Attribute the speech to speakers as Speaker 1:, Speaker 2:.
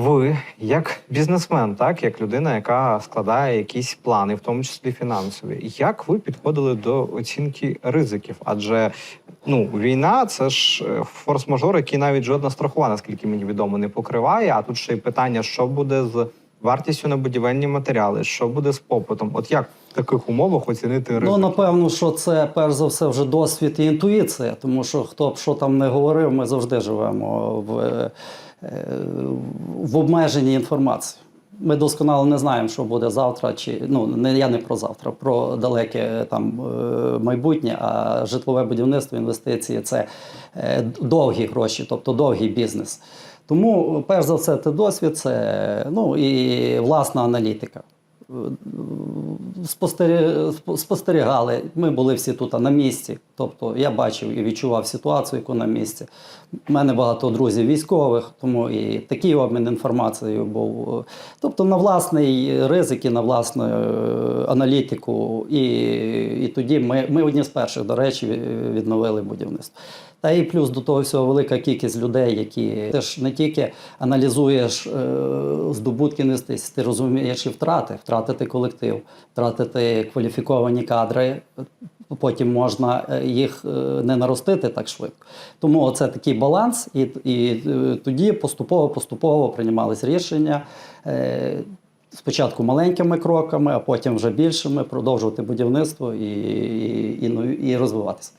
Speaker 1: Ви, як бізнесмен, так як людина, яка складає якісь плани, в тому числі фінансові, як ви підходили до оцінки ризиків? Адже ну війна це ж е, форс-мажор, який навіть жодна страхова, наскільки мені відомо, не покриває. А тут ще й питання, що буде з вартістю на будівельні матеріали, що буде з попитом? От як в таких умовах оцінити ризик?
Speaker 2: Ну, напевно, що це перш за все вже досвід і інтуїція, тому що хто б що там не говорив, ми завжди живемо в, е, в обмеженні інформації. Ми досконало не знаємо, що буде завтра, чи ну не я не про завтра, про далеке там е, майбутнє. А житлове будівництво, інвестиції це е, довгі гроші, тобто довгий бізнес. Тому, перш за все, це досвід, це ну і власна аналітика спостерігали. Ми були всі тут на місці. Тобто я бачив і відчував ситуацію, яку на місці. У мене багато друзів військових, тому і такий обмін інформацією був. Тобто на власний ризик і на власну е, аналітику. І, і тоді ми, ми одні з перших, до речі, відновили будівництво. Та і плюс до того всього велика кількість людей, які ти ж не тільки аналізуєш е, здобутки інвестицій, ти розумієш і втрати, втратити колектив, втратити кваліфіковані кадри. Потім можна е, їх е, не наростити так швидко. Тому це такий баланс, і, і е, тоді поступово-поступово приймались рішення. Спочатку маленькими кроками, а потім вже більшими продовжувати будівництво і, і, і, ну, і розвиватися.